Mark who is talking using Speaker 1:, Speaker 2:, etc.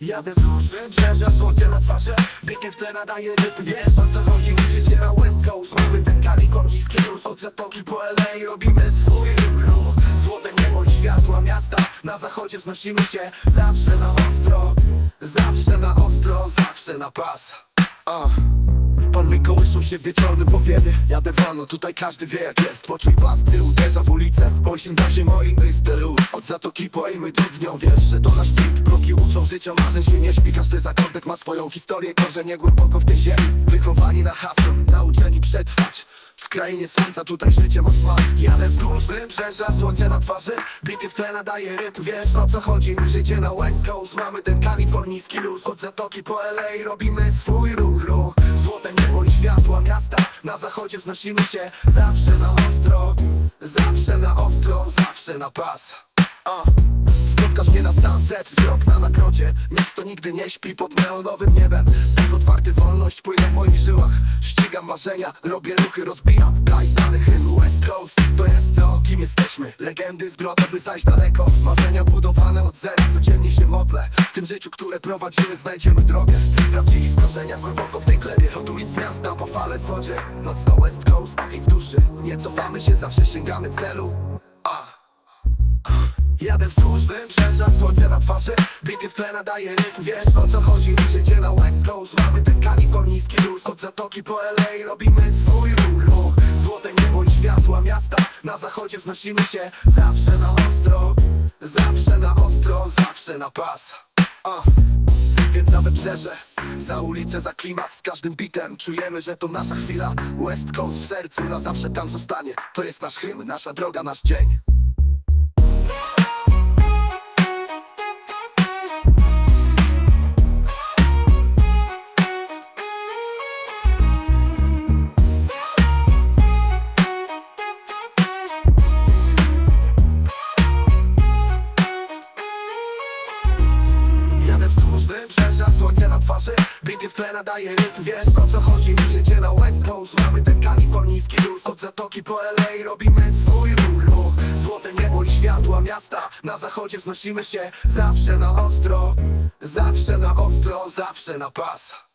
Speaker 1: Jadę wzdłuż wybrzeża, słońce na twarzy Bity w tle nadaje rytm, wiesz o co chodzi. Życie na West Coast, mamy ten kalifornijski luz Od zatoki po LA robimy swój ruch. Złote niebo i światła miasta. Na zachodzie wznosimy się. Zawsze na ostro Zawsze na ostro, zawsze na pas. Uh. Pan mi kołyszą się w wieczornym powiewie Jadę wolno, tutaj każdy wie jak jest. Poczuj pas, gdy uderza w ulicę. Osiąga się moi mysty luz Od zatoki po Amy dudnią Wiesz, że to nasz beat. Uczą życia, marzeń się nie śpi. Każdy zakątek ma swoją historię Korzenie głęboko w tej ziemi Wychowani na hasło, nauczeni przetrwać. W krainie słońca tutaj życie ma smak. Jadę wzdłuż wybrzeża, słońce na twarzy. Bity w tle nadaje rytm, wiesz o co chodzi. Życie na West Coast, mamy ten kalifornijski luz. Od zatoki po LA robimy swój ruch, ruch. Złote niebo i światła miasta Na zachodzie wznosimy się. Zawsze na ostro Zawsze na ostro, zawsze na pas. Uh. Spotkasz mnie na sunset, wzrok na nakrocie Miasto nigdy nie śpi pod neonowym niebem. Tak otwarty wolność płynie w moich żyłach. Ścigam marzenia, robię ruchy, rozbijam. Dany hymn West Coast. To jest to, kim jesteśmy. Legendy w drodze, by zajść daleko. Marzenia budowane od zera, codziennie się modlę. W tym życiu, które prowadzimy, znajdziemy drogę. Prawdziwi wkroczenia głęboko w tej glebie. Od ulic miasta po fale w wodzie. Noc na West Coast, i w duszy. Nie cofamy się, zawsze sięgamy celu. Jadę wzdłuż wybrzeża, słońce na twarzy. Bity w tle nadaje rytm, wiesz o co chodzi. Życie na West Coast, mamy ten kalifornijski luz Od zatoki po LA robimy swój ruch, Złote niebo i światła miasta Na zachodzie wznosimy się. Zawsze na ostro, zawsze na ostro Zawsze na pas. Uh. Więc na wybrzeże, za ulicę, za klimat Z każdym bitem czujemy, że to nasza chwila. West Coast w sercu, na zawsze tam zostanie. To jest nasz hymn, nasza droga, nasz dzień wybrzeża, słońce na twarzy Bity w tle nadaje rytm, wiesz o co chodzi? Życie na West Coast, mamy ten kalifornijski luz Od zatoki po LA robimy swój ruch, Złote niebo i światła miasta Na zachodzie wznosimy się Zawsze na ostro Zawsze na ostro, zawsze na pas